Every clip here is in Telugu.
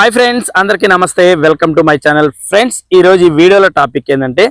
హాయ్ ఫ్రెండ్స్ అందరికీ నమస్తే. Welcome to my channel friends ఈ రోజు ఈ వీడియోలో టాపిక్ ఏంటంటే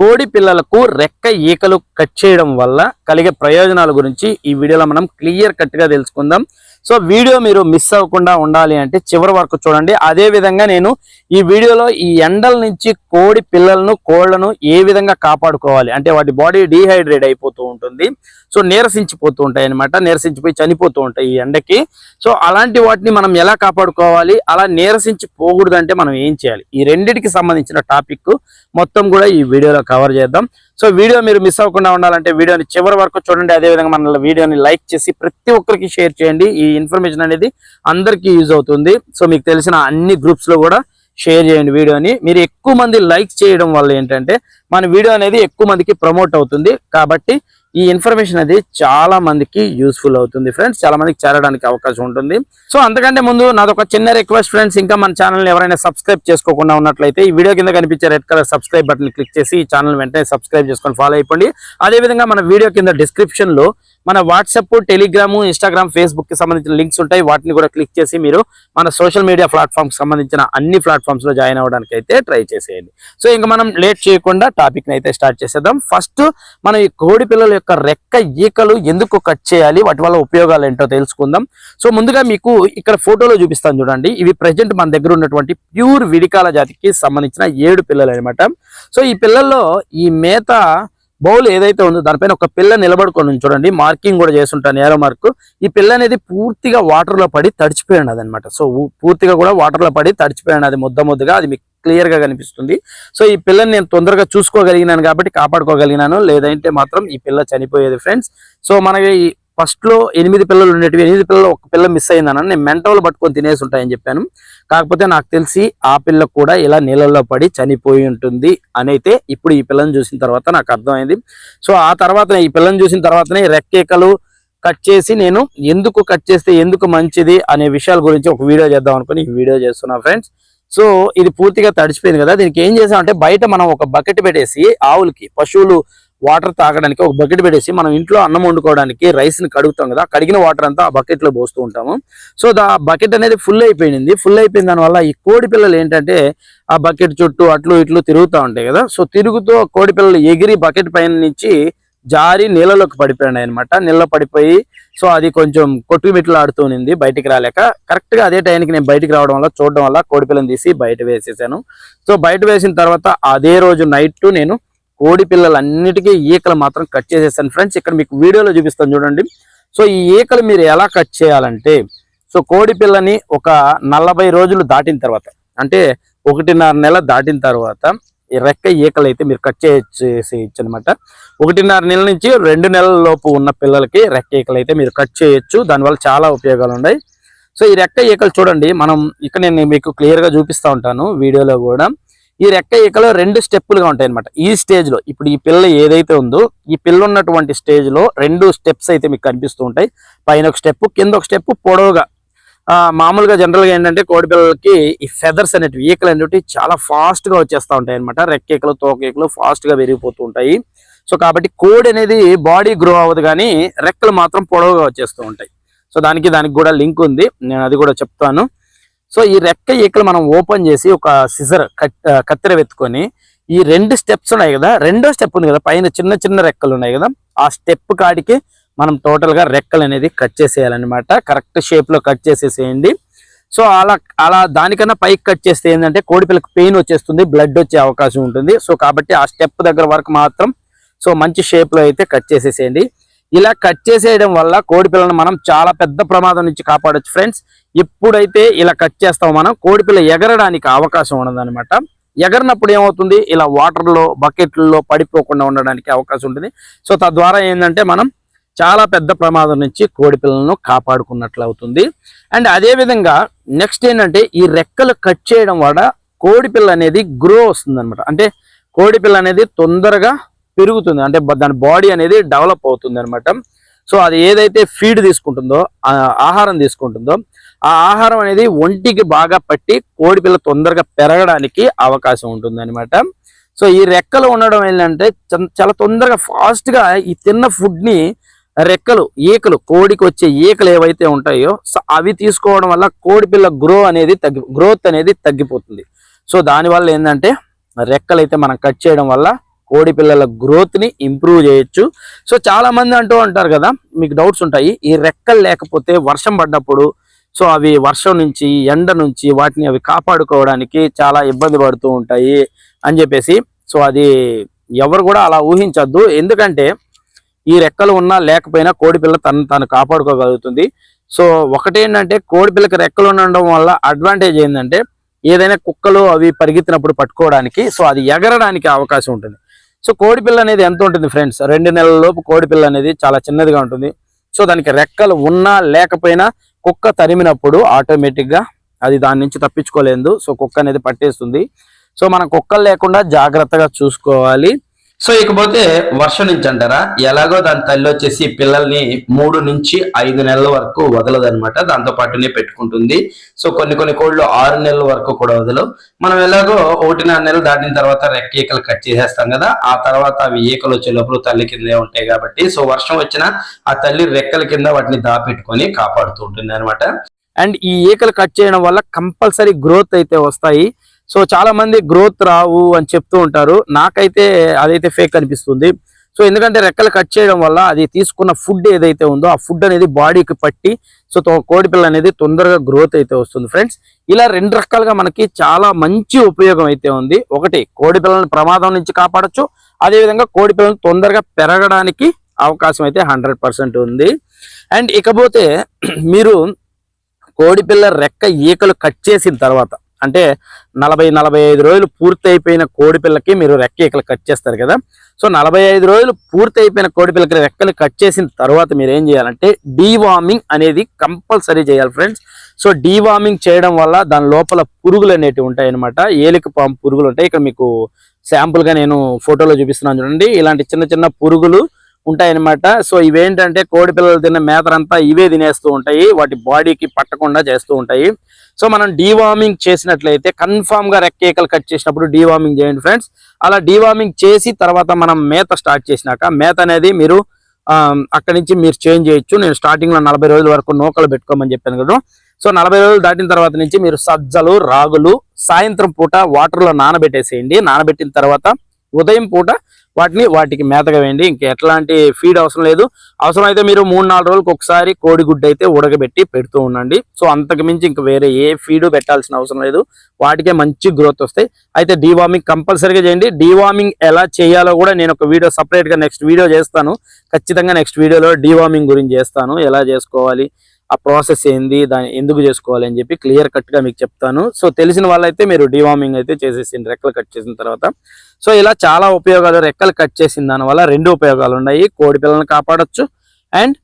కోడి పిల్లలకు రెక్క ఈకలు కట్ చేయడం వల్ల కలిగే ప్రయోజనాల గురించి ఈ వీడియోలో మనం క్లియర్ కట్గా తెలుసుకుందాం. సో వీడియో మీరు మిస్ అవ్వకుండా ఉండాలి అంటే చివరి వరకు చూడండి. అదే విధంగా నేను ఈ వీడియోలో ఈ ఎండల నుంచి కోడి పిల్లలను కోళ్ళను ఏ విధంగా కాపాడుకోవాలి అంటే వాటి బాడీ డీహైడ్రేట్ అయిపోతూ ఉంటుంది. సో నీరసించిపోతూ ఉంటాయి అనమాట నీరసించిపోయి చనిపోతూ ఉంటాయి ఈ ఎండకి. సో అలాంటి వాటిని మనం ఎలా కాపాడుకోవాలి? అలా నీరసించి పోకూడదంటే మనం ఏం చేయాలి? ఈ రెండిటికి సంబంధించిన టాపిక్ మొత్తం కూడా ఈ వీడియోలో కవర్ చేద్దాం. సో వీడియో మీరు మిస్ అవ్వకుండా ఉండాలంటే వీడియోని చివరి వరకు చూడండి. అదే విధంగా మన వీడియోని లైక్ చేసి ప్రతి ఒక్కరికి షేర్ చేయండి. ఈ ఇన్ఫర్మేషన్ అనేది అందరికీ యూజ్ అవుతుంది. సో మీకు తెలిసిన అన్ని గ్రూప్స్లో కూడా షేర్ చేయండి వీడియోని. మీరు ఎక్కువ మంది లైక్ చేయడం వల్ల ఏంటంటే మన వీడియో అనేది ఎక్కువ మందికి ప్రమోట్ అవుతుంది. కాబట్టి ఈ ఇన్ఫర్మేషన్ అది చాలా మందికి యూస్ఫుల్ అవుతుంది ఫ్రెండ్స్. చాలా మందికి చేరడానికి అవకాశం ఉంటుంది. సో అంతకంటే ముందు నాది ఒక చిన్న రిక్వెస్ట్ ఫ్రెండ్స్. ఇంకా మన ఛానల్ని ఎవరైనా సబ్స్క్రైబ్ చేసుకోకుండా ఉన్నట్లయితే ఈ వీడియో కింద కనిపించే red colour subscribe button click చేసి ఈ ఛానల్ వెంటనే సబ్స్క్రైబ్ చేసుకొని ఫాలో అయిపోండి. అదే విధంగా మన వీడియో కింద డిస్క్రిప్షన్లో మన వాట్సాప్ టెలిగ్రామ్ ఇన్స్టాగ్రామ్ ఫేస్బుక్కి సంబంధించిన లింక్స్ ఉంటాయి. వాటిని కూడా క్లిక్ చేసి మీరు మన సోషల్ మీడియా ప్లాట్ఫామ్ సంబంధించిన అన్ని ప్లాట్ఫామ్స్లో జాయిన్ అవ్వడానికి అయితే ట్రై చేసేయండి. సో ఇంకా మనం లేట్ చేయకుండా టాపిక్ అయితే స్టార్ట్ చేసేద్దాం. ఫస్ట్ మనం ఈ కోడి పిల్లల యొక్క రెక్క ఈకలు ఎందుకు కట్ చేయాలి? వాటి వల్ల ఉపయోగాలు ఏంటో తెలుసుకుందాం. సో ముందుగా మీకు ఇక్కడ ఫోటోలో చూపిస్తాను చూడండి. ఇవి ప్రజెంట్ మన దగ్గర ఉన్నటువంటి ప్యూర్ విడికాల జాతికి సంబంధించిన ఏడు పిల్లలు అనమాట సో ఈ పిల్లల్లో ఈ మేత బౌల్ ఏదైతే ఉందో దానిపైన ఒక పిల్ల నిలబడుకొని చూడండి. మార్కింగ్ కూడా చేస్తుంటాను ఏరో మార్క్. ఈ పిల్ల అనేది పూర్తిగా వాటర్లో పడి తడిచిపోయినది అనమాట సో పూర్తిగా కూడా వాటర్లో పడి తడిచిపోయినది అది ముద్ద ముద్దగా. అది మీకు క్లియర్గా కనిపిస్తుంది. సో ఈ పిల్లని నేను తొందరగా చూసుకోగలిగినాను కాబట్టి కాపాడుకోగలిగినాను. లేదంటే మాత్రం ఈ పిల్ల చనిపోయేది ఫ్రెండ్స్ సో మనకి ఫస్ట్లో ఎనిమిది పిల్లలు ఉండేటివి. ఎనిమిది పిల్లలు ఒక పిల్ల మిస్ అయిందని నేను మెంటోలు పట్టుకొని తినేసి ఉంటాయని చెప్పాను. కాకపోతే నాకు తెలిసి ఆ పిల్ల కూడా ఇలా నీళ్ళల్లో పడి చనిపోయి ఉంటుంది అని అయితే ఇప్పుడు ఈ పిల్లని చూసిన తర్వాత నాకు అర్థమైంది. సో ఆ తర్వాత ఈ పిల్లని చూసిన తర్వాతనే రెక్కేకలు కట్ చేసి నేను ఎందుకు కట్ చేస్తే ఎందుకు మంచిది అనే విషయాల గురించి ఒక వీడియో చేద్దాం అనుకుని ఈ వీడియో చేస్తున్నా ఫ్రెండ్స్. సో ఇది పూర్తిగా తడిచిపోయింది కదా. దీనికి ఏం చేసామంటే బయట మనం ఒక బకెట్ పెట్టేసి ఆవులకి పశువులు వాటర్ తాగడానికి ఒక బకెట్ పెట్టేసి మనం ఇంట్లో అన్నం వండుకోవడానికి రైస్ని కడుగుతాం కదా కడిగిన వాటర్ అంతా ఆ బకెట్లో పోస్తూ ఉంటాము. సో దా బకెట్ అనేది ఫుల్ అయిపోయింది. ఫుల్ అయిపోయిన దానివల్ల ఈ కోడి పిల్లలు ఏంటంటే ఆ బకెట్ చుట్టూ అట్లు ఇట్లు తిరుగుతూ ఉంటాయి కదా. సో తిరుగుతూ కోడి పిల్లలు ఎగిరి బకెట్ పైన నుంచి జారి నీళ్ళలోకి పడిపోయాడు అనమాట నీళ్ళ పడిపోయి సో అది కొంచెం కొట్టుమిట్లు ఆడుతూనింది బయటికి రాలేక. కరెక్ట్గా అదే టైంకి నేను బయటికి రావడం వల్ల చూడడం వల్ల కోడిపిల్లని తీసి బయట వేసేసాను. సో బయట వేసిన తర్వాత అదే రోజు నైట్ నేను కోడి పిల్లలన్నిటికీ ఈకలు మాత్రం కట్ చేసేసాను ఫ్రెండ్స్ ఇక్కడ మీకు వీడియోలో చూపిస్తాను చూడండి. సో ఈ ఈకలు మీరు ఎలా కట్ చేయాలంటే సో కోడి పిల్లని ఒక నలభై రోజులు దాటిన తర్వాత అంటే ఒకటిన్నర నెల దాటిన తర్వాత ఈ రెక్క ఈకలు అయితే మీరు కట్ చేయొచ్చు అనమాట ఒకటిన్నర నెల నుంచి రెండు నెలల లోపు ఉన్న పిల్లలకి రెక్క ఈకలు అయితే మీరు కట్ చేయొచ్చు. దానివల్ల చాలా ఉపయోగాలు ఉన్నాయి. సో ఈ రెక్క ఈకలు చూడండి. మనం ఇక్కడ నేను మీకు క్లియర్గా చూపిస్తూ చూపిస్తా ఉంటాను. వీడియోలో కూడా ఈ రెక్క ఈకలు రెండు స్టెప్పులుగా ఉంటాయి అనమాట ఈ స్టేజ్లో ఇప్పుడు ఈ పిల్ల ఏదైతే ఉందో ఈ పిల్ల ఉన్నటువంటి స్టేజ్లో రెండు స్టెప్స్ అయితే మీకు కనిపిస్తూ ఉంటాయి. పైన ఒక స్టెప్ కింద ఒక స్టెప్ పొడవుగా. ఆ, మామూలుగా జనరల్గా ఏంటంటే కోడి పిల్లలకి ఈ ఫెదర్స్ అనేటివి ఈకలు అనేవి చాలా ఫాస్ట్గా వచ్చేస్తా ఉంటాయి అనమాట రెక్కేకలు తోకేకలు ఫాస్ట్గా పెరిగిపోతూ ఉంటాయి. సో కాబట్టి కోడి అనేది బాడీ గ్రో అవ్వదు కానీ రెక్కలు మాత్రం పొడవుగా వచ్చేస్తూ ఉంటాయి. సో దానికి దానికి కూడా లింక్ ఉంది. నేను అది కూడా చెప్తాను. సో ఈ రెక్క ఈకలు మనం ఓపెన్ చేసి ఒక సిజర్ కత్తెర వెతుకొని ఈ రెండు స్టెప్స్ ఉన్నాయి కదా రెండో స్టెప్ ఉంది కదా పైన చిన్న చిన్న రెక్కలు ఉన్నాయి కదా ఆ స్టెప్ కాడికి మనం టోటల్గా రెక్కలు అనేది కట్ చేసేయాలన్నమాట. కరెక్ట్ షేప్లో కట్ చేసేసేయండి. సో అలా అలా దానికన్నా పైకి కట్ చేస్తే ఏంటంటే కోడిపిల్లకి పెయిన్ వచ్చేస్తుంది బ్లడ్ వచ్చే అవకాశం ఉంటుంది. సో కాబట్టి ఆ స్టెప్ దగ్గర వరకు మాత్రం సో మంచి షేప్లో అయితే కట్ చేసేసేయండి. ఇలా కట్ చేసేయడం వల్ల కోడి పిల్లను మనం చాలా పెద్ద ప్రమాదం నుంచి కాపాడొచ్చు ఫ్రెండ్స్ ఎప్పుడైతే ఇలా కట్ చేస్తామో మనం కోడి పిల్ల ఎగరడానికి అవకాశం ఉండదన్నమాట ఎగరినప్పుడు ఏమవుతుంది? ఇలా వాటర్లో బకెట్లలో పడిపోకుండా ఉండడానికి అవకాశం ఉంటుంది. సో తద్వారా ఏంటంటే మనం చాలా పెద్ద ప్రమాదం నుంచి కోడి పిల్లలను కాపాడుకున్నట్లు అవుతుంది. అండ్ అదే విధంగా నెక్స్ట్ ఏంటంటే ఈ రెక్కలు కట్ చేయడం వల్ల కోడి పిల్ల అనేది గ్రో వస్తుంది అంటే కోడి పిల్ల అనేది తొందరగా పెరుగుతుంది. అంటే దాని బాడీ అనేది డెవలప్ అవుతుంది అనమాట సో అది ఏదైతే ఫీడ్ తీసుకుంటుందో ఆహారం తీసుకుంటుందో ఆ ఆహారం అనేది ఒంటికి బాగా పట్టి కోడిపిల్ల తొందరగా పెరగడానికి అవకాశం ఉంటుంది అనమాట సో ఈ రెక్కలు ఉండడం ఏంటంటే చాలా తొందరగా ఫాస్ట్గా ఈ తిన్న ఫుడ్ని రెక్కలు ఈకలు కోడికి వచ్చే ఈకలు ఏవైతే ఉంటాయో సో అవి తీసుకోవడం వల్ల కోడిపిల్ల గ్రో అనేది తగ్గి గ్రోత్ అనేది తగ్గిపోతుంది. సో దానివల్ల ఏంటంటే రెక్కలు అయితే మనం కట్ చేయడం వల్ల కోడి పిల్లల గ్రోత్ని ఇంప్రూవ్ చేయొచ్చు. సో చాలామంది అంటూ ఉంటారు కదా మీకు డౌట్స్ ఉంటాయి. ఈ రెక్కలు లేకపోతే వర్షం పడ్డప్పుడు సో అవి వర్షం నుంచి ఎండ నుంచి వాటిని అవి కాపాడుకోవడానికి చాలా ఇబ్బంది పడుతూ ఉంటాయి అని చెప్పేసి సో అది ఎవరు కూడా అలా ఊహించద్దు. ఎందుకంటే ఈ రెక్కలు ఉన్నా లేకపోయినా కోడిపిల్ల తను తను కాపాడుకోగలుగుతుంది. సో ఒకటేంటంటే కోడిపిల్లకి రెక్కలు ఉండడం వల్ల అడ్వాంటేజ్ ఏంటంటే ఏదైనా కుక్కలు అవి పరిగెత్తినప్పుడు పట్టుకోవడానికి సో అది ఎగరడానికి అవకాశం ఉంటుంది. సో కోడిపిల్ల అనేది ఎంత ఉంటుంది ఫ్రెండ్స్? రెండు నెలల లోపు అనేది చాలా చిన్నదిగా ఉంటుంది. సో దానికి రెక్కలు ఉన్నా లేకపోయినా కుక్క తరిమినప్పుడు ఆటోమేటిక్గా అది దాని నుంచి తప్పించుకోలేదు. సో కుక్క అనేది పట్టేస్తుంది. సో మనం కుక్కలు లేకుండా జాగ్రత్తగా చూసుకోవాలి. సో ఇకపోతే వర్షం నుంచి అంటారా? ఎలాగో దాని తల్లి వచ్చేసి పిల్లల్ని మూడు నుంచి ఐదు నెలల వరకు వదలదనమాట దాంతో పాటునే పెట్టుకుంటుంది. సో కొన్ని కొన్ని కోళ్ళు ఆరు నెలల వరకు కూడా వదలవు. మనం ఎలాగో ఒకటిన్నర నెలలు దాటిన తర్వాత రెక్క ఈకలు కట్ చేసేస్తాం కదా ఆ తర్వాత అవి ఈకలు వచ్చే లోపల తల్లి కిందే ఉంటాయి కాబట్టి సో వర్షం వచ్చినా ఆ తల్లి రెక్కల కింద వాటిని దాపెట్టుకొని కాపాడుతూ ఉంటుంది అనమాట అండ్ ఈ ఈకలు కట్ చేయడం వల్ల కంపల్సరీ గ్రోత్ అయితే వస్తాయి. సో చాలా మంది గ్రోత్ రావు అని చెప్తూ ఉంటారు. నాకైతే అదైతే ఫేక్ అనిపిస్తుంది. సో ఎందుకంటే రెక్కలు కట్ చేయడం వల్ల అది తీసుకున్న ఫుడ్ ఏదైతే ఉందో ఆ ఫుడ్ అనేది బాడీకి పట్టి సో తో- కోడి పిల్ల అనేది తొందరగా గ్రోత్ అయితే వస్తుంది. ఫ్రెండ్స్ ఇలా రెండు రకాలుగా మనకి చాలా మంచి ఉపయోగం అయితే ఉంది. ఒకటి కోడిపిల్లని ప్రమాదం నుంచి కాపాడొచ్చు. అదేవిధంగా కోడి పిల్లలు తొందరగా పెరగడానికి అవకాశం అయితే హండ్రెడ్ ఉంది. అండ్ ఇకపోతే మీరు కోడి పిల్ల రెక్క ఈకలు కట్ చేసిన తర్వాత అంటే నలభై నలభై ఐదు రోజులు పూర్తి అయిపోయిన కోడిపిల్లకి మీరు రెక్క ఈకలు కట్ చేస్తారు కదా. సో నలభై ఐదు రోజులు పూర్తి అయిపోయిన కోడిపిల్లకి రెక్కలు కట్ చేసిన తర్వాత మీరు ఏం చేయాలంటే డీవార్మింగ్ అనేది కంపల్సరీ చేయాలి ఫ్రెండ్స్. సో డీవార్మింగ్ చేయడం వల్ల దాని లోపల పురుగులు అనేటివి ఉంటాయి అనమాట ఏలిక పాము పురుగులు ఉంటాయి. ఇక్కడ మీకు శాంపుల్గా నేను ఫోటోలో చూపిస్తున్నాను చూడండి. ఇలాంటి చిన్న చిన్న పురుగులు ఉంటాయన్నమాట. సో ఇవేంటంటే కోడి పిల్లలు తిన్న మేతరంతా ఇవే తినేస్తూ ఉంటాయి. వాటి బాడీకి పట్టకుండా చేస్తూ ఉంటాయి. సో మనం డీవార్మింగ్ చేసినట్లయితే కన్ఫామ్గా రెక్కేకలు కట్ చేసినప్పుడు డీవార్మింగ్ చేయండి ఫ్రెండ్స్. అలా డీవార్మింగ్ చేసి తర్వాత మనం మేత స్టార్ట్ చేసినాక మేత అనేది మీరు అక్కడి నుంచి మీరు చేంజ్ చేయొచ్చు. నేను స్టార్టింగ్లో నలభై రోజుల వరకు నూకలు పెట్టుకోమని చెప్పాను కదా. సో నలభై రోజులు దాటిన తర్వాత నుంచి మీరు సజ్జలు రాగులు సాయంత్రం పూట వాటర్లో నానబెట్టేసేయండి. నానబెట్టిన తర్వాత ఉదయం పూట వాటిని వాటికి మేతగా వేయండి. ఇంకా ఎట్లాంటి ఫీడ్ అవసరం లేదు. అవసరం అయితే మీరు మూడు నాలుగు రోజులకు ఒకసారి కోడిగుడ్డు అయితే ఉడకబెట్టి పెడుతూ ఉండండి. సో అంతకు మించి ఇంకా వేరే ఏ ఫీడ్ పెట్టాల్సిన అవసరం లేదు. వాటికే మంచి గ్రోత్ వస్తాయి. అయితే డీవార్మింగ్ కంపల్సరీగా చేయండి. డీవార్మింగ్ ఎలా చేయాలో కూడా నేను ఒక వీడియో సపరేట్గా నెక్స్ట్ వీడియో చేస్తాను. ఖచ్చితంగా నెక్స్ట్ వీడియోలో డీవార్మింగ్ గురించి చేస్తాను. ఎలా చేసుకోవాలి ఆ ప్రాసెస్ ఏంది దాన్ని ఎందుకు చేసుకోవాలి అని చెప్పి క్లియర్ కట్గా మీకు చెప్తాను. సో తెలిసిన వాళ్ళైతే మీరు డీవార్మింగ్ అయితే చేసేసింది రెక్కలు కట్ చేసిన తర్వాత సో ఇలా చాలా ఉపయోగాలు రెక్కలు కట్ చేసిన దాని వల్ల రెండు ఉపయోగాలు ఉన్నాయి. కోడి పిల్లల్ని కాపాడొచ్చు అండ్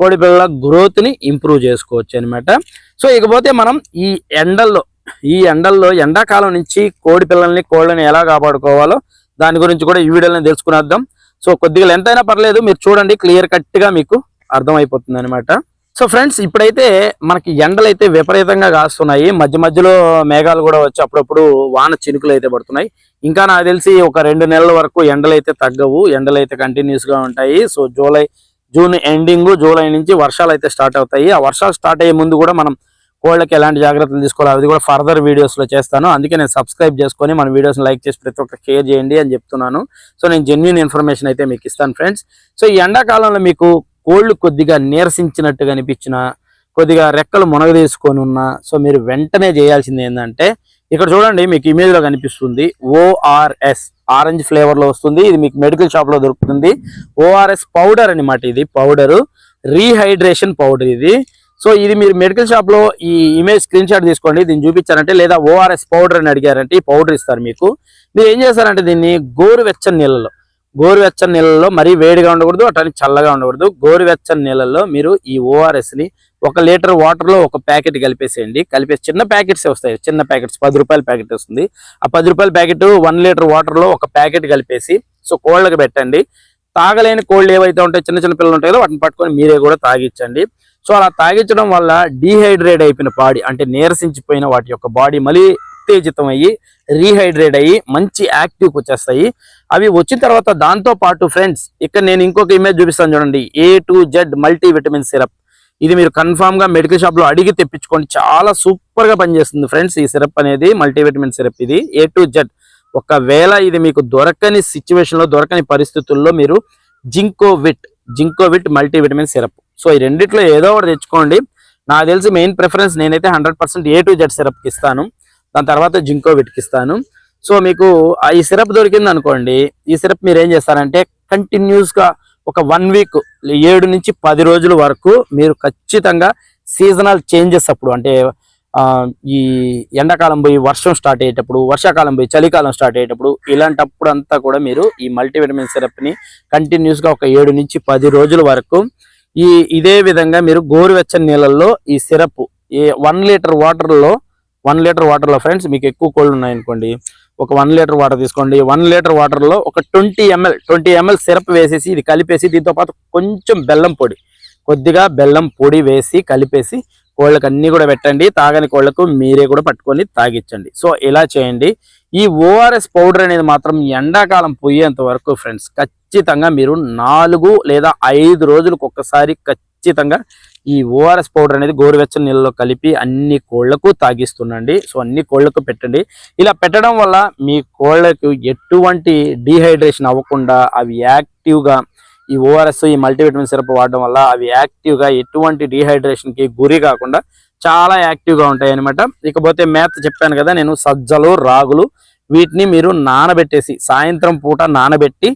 కోడి పిల్లల గ్రోత్ని ఇంప్రూవ్ చేసుకోవచ్చు అనమాట సో ఇకపోతే మనం ఈ ఎండల్లో ఈ ఎండల్లో ఎండాకాలం నుంచి కోడి పిల్లల్ని కోళ్ళని ఎలా కాపాడుకోవాలో దాని గురించి కూడా ఈ వీడియోలో తెలుసుకునేద్దాం. సో కొద్దిగా ఎంత అయినా పర్లేదు మీరు చూడండి క్లియర్ కట్గా మీకు అర్థమైపోతుంది అనమాట సో ఫ్రెండ్స్ ఇప్పుడైతే మనకి ఎండలు అయితే విపరీతంగా కాస్తున్నాయి. మధ్య మధ్యలో మేఘాలు కూడా వచ్చి అప్పుడప్పుడు వాన చినుకులు అయితే పడుతున్నాయి. ఇంకా నాకు తెలిసి ఒక రెండు నెలల వరకు ఎండలు అయితే తగ్గవు. ఎండలు అయితే కంటిన్యూస్గా ఉంటాయి. So July June ending July నుంచి వర్షాలు అయితే స్టార్ట్ అవుతాయి. ఆ వర్షాలు స్టార్ట్ అయ్యే ముందు కూడా మనం కోళ్ళకి ఎలాంటి జాగ్రత్తలు తీసుకోవాలి అది కూడా ఫర్దర్ వీడియోస్లో చేస్తాను. అందుకే నేను సబ్స్క్రైబ్ చేసుకొని మన వీడియోస్ని లైక్ చేసి ప్రతి ఒక్క కేర్ చేయండి అని చెప్తున్నాను. సో నేను జెన్యున్ ఇన్ఫర్మేషన్ అయితే మీకు ఇస్తాను ఫ్రెండ్స్. సో ఈ ఎండాకాలంలో మీకు కోళ్ళు కొద్దిగా నీరసించినట్టుగా అనిపించిన కొద్దిగా రెక్కలు మునగదీసుకొని ఉన్నా సో మీరు వెంటనే చేయాల్సింది ఏంటంటే ఇక్కడ చూడండి మీకు ఇమేజ్లో కనిపిస్తుంది ఓఆర్ఎస్ ఆరెంజ్ ఫ్లేవర్లో వస్తుంది ఇది మీకు మెడికల్ షాప్లో దొరుకుతుంది. ఓఆర్ఎస్ పౌడర్ అనమాట ఇది పౌడర్ రీహైడ్రేషన్ పౌడర్ ఇది. సో ఇది మీరు మెడికల్ షాప్లో ఈ ఇమేజ్ స్క్రీన్ షాట్ తీసుకోండి దీన్ని చూపించారంటే లేదా ఓఆర్ఎస్ పౌడర్ అని అడిగారంటే ఈ పౌడర్ ఇస్తారు మీకు. మీరు ఏం చేస్తారంటే దీన్ని గోరువెచ్చని నీళ్ళలో గోరువెచ్చని నీళ్ళలో మరీ వేడిగా ఉండకూడదు అట్లని చల్లగా ఉండకూడదు. గోరువెచ్చని నీళ్ళలో మీరు ఈ ఓఆర్ఎస్ని ఒక లీటర్ వాటర్లో ఒక ప్యాకెట్ కలిపేసేయండి. కలిపేసి చిన్న ప్యాకెట్స్ వస్తాయి. చిన్న ప్యాకెట్స్ పది రూపాయల ప్యాకెట్ వస్తుంది. ఆ పది రూపాయల ప్యాకెట్ వన్ లీటర్ వాటర్లో ఒక ప్యాకెట్ కలిపేసి సో కోళ్ళకి పెట్టండి. తాగలేని కోళ్ళు ఏవైతే ఉంటాయో చిన్న చిన్న పిల్లలు ఉంటాయో వాటిని పట్టుకొని మీరే కూడా తాగించండి. సో అలా తాగించడం వల్ల డీహైడ్రేట్ అయిపోయిన బాడీ అంటే నీరసించిపోయిన వాటి యొక్క బాడీ మళ్ళీ ఉత్తేజితం అయ్యి రీహైడ్రేట్ అయ్యి మంచి యాక్టివ్కి వచ్చేస్తాయి. అవి వచ్చిన తర్వాత దాంతో పాటు ఫ్రెండ్స్ ఇక్కడ నేను ఇంకొక ఇమేజ్ చూపిస్తాను చూడండి. A to Z multi vitamin syrup ఇది మీరు కన్ఫామ్గా మెడికల్ షాప్లో అడిగి తెప్పించుకోండి. చాలా సూపర్గా పనిచేస్తుంది ఫ్రెండ్స్ ఈ సిరప్ అనేది మల్టీవిటమిన్ సిరప్ ఇది. ఏ టు జెడ్ ఒకవేళ ఇది మీకు దొరకని సిచ్యువేషన్లో దొరకని పరిస్థితుల్లో మీరు Zincovit Zincovit multivitamin syrup. So ఈ రెండిట్లో ఏదో ఒకటి తెచ్చుకోండి. నాకు తెలిసి మెయిన్ ప్రిఫరెన్స్ నేనైతే hundred percent A to Z సిరప్కి ఇస్తాను. దాని తర్వాత జింకో విట్ సో మీకు ఆ ఈ సిరప్ దొరికింది అనుకోండి ఈ సిరప్ మీరు ఏం చేస్తారంటే కంటిన్యూస్గా ఒక వన్ వీక్ ఏడు నుంచి పది రోజుల వరకు మీరు ఖచ్చితంగా సీజనల్ చేంజెస్ అప్పుడు అంటే ఈ ఎండాకాలం పోయి వర్షం స్టార్ట్ అయ్యేటప్పుడు వర్షాకాలం పోయి చలికాలం స్టార్ట్ అయ్యేటప్పుడు ఇలాంటప్పుడు అంతా కూడా మీరు ఈ మల్టీవిటమిన్ సిరప్ని కంటిన్యూస్గా ఒక ఏడు నుంచి పది రోజుల వరకు ఈ ఇదే విధంగా మీరు గోరువెచ్చని నీళ్ళల్లో ఈ సిరప్ ఈ వన్ లీటర్ వాటర్లో వన్ లీటర్ వాటర్లో ఫ్రెండ్స్ మీకు ఎక్కువ కోళ్ళు ఉన్నాయనుకోండి ఒక వన్ లీటర్ వాటర్ తీసుకోండి. వన్ లీటర్ వాటర్లో ఒక twenty ML twenty ML syrup వేసేసి ఇది కలిపేసి దీంతో పాటు కొంచెం బెల్లం పొడి కొద్దిగా బెల్లం పొడి వేసి కలిపేసి కోళ్ళకు అన్నీ కూడా పెట్టండి. తాగని కోళ్ళకు మీరే కూడా పట్టుకొని తాగించండి సో ఇలా చేయండి. ఈ ఓఆర్ఎస్ పౌడర్ అనేది మాత్రం ఎండాకాలం పోయేంత వరకు ఫ్రెండ్స్ ఖచ్చితంగా మీరు నాలుగు లేదా ఐదు రోజులకు ఒక్కసారి ఖచ్చితంగా ఈ ఓఆర్ఎస్ పౌడర్ అనేది గోరువెచ్చని నీళ్ళలో కలిపి అన్ని కోళ్ళకు తాగిస్తుండండి. సో అన్ని కోళ్ళకు పెట్టండి. ఇలా పెట్టడం వల్ల మీ కోళ్ళకు ఎటువంటి డీహైడ్రేషన్ అవ్వకుండా అవి యాక్టివ్గా ఈ ఓఆర్ఎస్ ఈ మల్టీవిటమిన్ సిరప్ వాడడం వల్ల అవి యాక్టివ్గా ఎటువంటి డీహైడ్రేషన్కి గురి కాకుండా చాలా యాక్టివ్గా ఉంటాయి అనమాట ఇకపోతే మేత చెప్పాను కదా నేను సజ్జలు రాగులు వీటిని మీరు నానబెట్టేసి సాయంత్రం పూట నానబెట్టి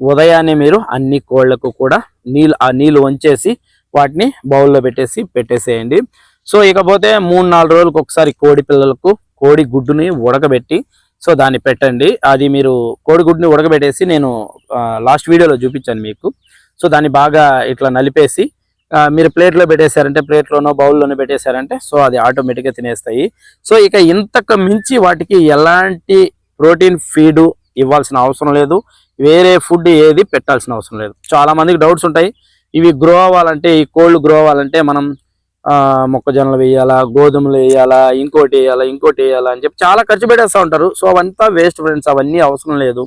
ఉదయాన్నే మీరు అన్ని కోళ్ళకు కూడా నీళ్ళు ఆ నీళ్ళు వంచేసి వాటిని బౌల్లో పెట్టేసి పెట్టేసేయండి. సో ఇకపోతే మూడు నాలుగు రోజులకు ఒకసారి కోడి పిల్లలకు కోడి గుడ్డుని ఉడకబెట్టి సో దాన్ని పెట్టండి. అది మీరు కోడిగుడ్డుని ఉడకబెట్టేసి నేను లాస్ట్ వీడియోలో చూపించాను మీకు. సో దాన్ని బాగా ఇట్లా నలిపేసి మీరు ప్లేట్లో పెట్టేశారంటే ప్లేట్లోనో బౌల్లోనో పెట్టేశారంటే సో అది ఆటోమేటిక్గా తినేస్తాయి. సో ఇక ఇంతకు మించి వాటికి ఎలాంటి ప్రోటీన్ ఫీడు ఇవ్వాల్సిన అవసరం లేదు. వేరే ఫుడ్ ఏది పెట్టాల్సిన అవసరం లేదు. చాలామందికి డౌట్స్ ఉంటాయి. ఇవి గ్రో అవ్వాలంటే ఈ కోళ్ళు గ్రో అవ్వాలంటే మనం మొక్కజొన్నలు వేయాలా గోధుమలు వేయాలా ఇంకోటి వేయాలా ఇంకోటి వేయాలా అని చెప్పి చాలా ఖర్చు పెట్టేస్తూ ఉంటారు. సో అవంతా వేస్ట్ ఫ్రెండ్స్ అవన్నీ అవసరం లేదు.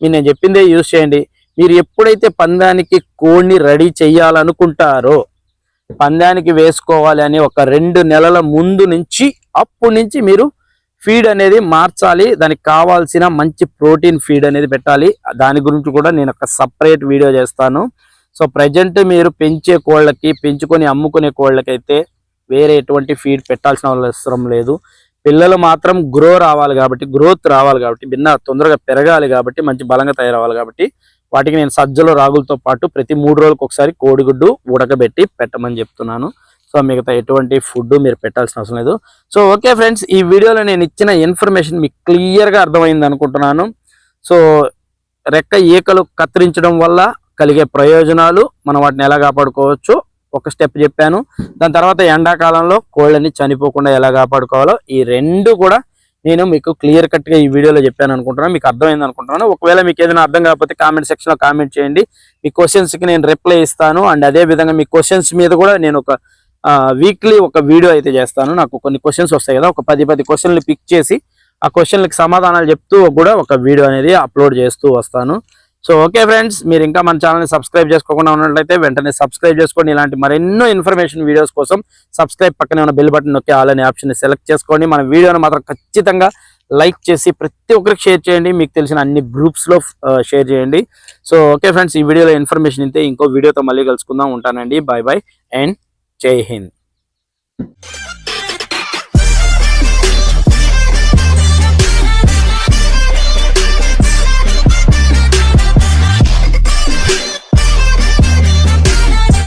మీరు నేను చెప్పిందే యూజ్ చేయండి. మీరు ఎప్పుడైతే పందానికి కోడిని రెడీ చేయాలనుకుంటారో పందానికి వేసుకోవాలి అని ఒక రెండు నెలల ముందు నుంచి అప్పటి నుంచి మీరు ఫీడ్ అనేది మార్చాలి. దానికి కావాల్సిన మంచి ప్రోటీన్ ఫీడ్ అనేది పెట్టాలి. దాని గురించి కూడా నేను ఒక సపరేట్ వీడియో చేస్తాను. సో ప్రజెంట్ మీరు పెంచే కోళ్ళకి పెంచుకొని అమ్ముకునే కోళ్ళకైతే వేరే ఎటువంటి ఫీడ్ పెట్టాల్సిన అవసరం లేదు. పిల్లలు మాత్రం గ్రో రావాలి కాబట్టి గ్రోత్ రావాలి కాబట్టి భిన్న తొందరగా పెరగాలి కాబట్టి మంచి బలంగా తయారవ్వాలి కాబట్టి వాటికి నేను సజ్జలు రాగులతో పాటు ప్రతి మూడు రోజులకు ఒకసారి కోడిగుడ్డు ఉడకబెట్టి పెట్టమని చెప్తున్నాను. సో మిగతా ఎటువంటి ఫుడ్ మీరు పెట్టాల్సిన అవసరం లేదు. సో ఓకే ఫ్రెండ్స్ ఈ వీడియోలో నేను ఇచ్చిన ఇన్ఫర్మేషన్ మీకు క్లియర్గా అర్థమైంది అనుకుంటున్నాను. సో రెక్క ఈకలు కత్తిరించడం వల్ల కలిగే ప్రయోజనాలు మనం వాటిని ఎలా కాపాడుకోవచ్చు? ఒక స్టెప్ చెప్పాను. దాని తర్వాత ఎండాకాలంలో కోళ్ళని చనిపోకుండా ఎలా కాపాడుకోవాలో ఈ రెండు కూడా నేను మీకు క్లియర్ కట్గా ఈ వీడియోలో చెప్పాను అనుకుంటున్నాను మీకు అర్థమైంది అనుకుంటున్నాను. ఒకవేళ మీకు ఏదైనా అర్థం కాకపోతే కామెంట్ సెక్షన్లో కామెంట్ చేయండి. మీ క్వశ్చన్స్కి నేను రిప్లై ఇస్తాను. అండ్ అదే విధంగా మీ క్వశ్చన్స్ మీద కూడా నేను ఒక వీక్లీ ఒక వీడియో అయితే చేస్తాను. నాకు కొన్ని క్వశ్చన్స్ వస్తాయి కదా ఒక పది పది క్వశ్చన్లు పిక్ చేసి ఆ క్వశ్చన్లకు సమాధానాలు చెప్తూ కూడా ఒక వీడియో అనేది అప్లోడ్ చేస్తూ వస్తాను. సో ఓకే ఫ్రెండ్స్ మీరు ఇంకా మన ఛానల్ని సబ్స్క్రైబ్ చేసుకోకుండా ఉన్నట్లయితే వెంటనే సబ్స్క్రైబ్ చేసుకోండి. ఇలాంటి మరెన్నో ఇన్ఫర్మేషన్ వీడియోస్ కోసం సబ్స్క్రైబ్ పక్కనే ఉన్న బెల్ బటన్ నొక్కి ఆల్ అనే ఆప్షన్ సెలెక్ట్ చేసుకోండి. మన వీడియోని మాత్రం ఖచ్చితంగా లైక్ చేసి ప్రతి ఒక్కరికి షేర్ చేయండి. మీకు తెలిసిన అన్ని గ్రూప్స్లో షేర్ uh, చేయండి. సో ఓకే ఫ్రెండ్స్ ఈ వీడియోలో ఇన్ఫర్మేషన్ ఇంతే. ఇంకో వీడియోతో మళ్ళీ కలుసుకుందాం. ఉంటానండి. బాయ్ బాయ్ అండ్ జై హింద్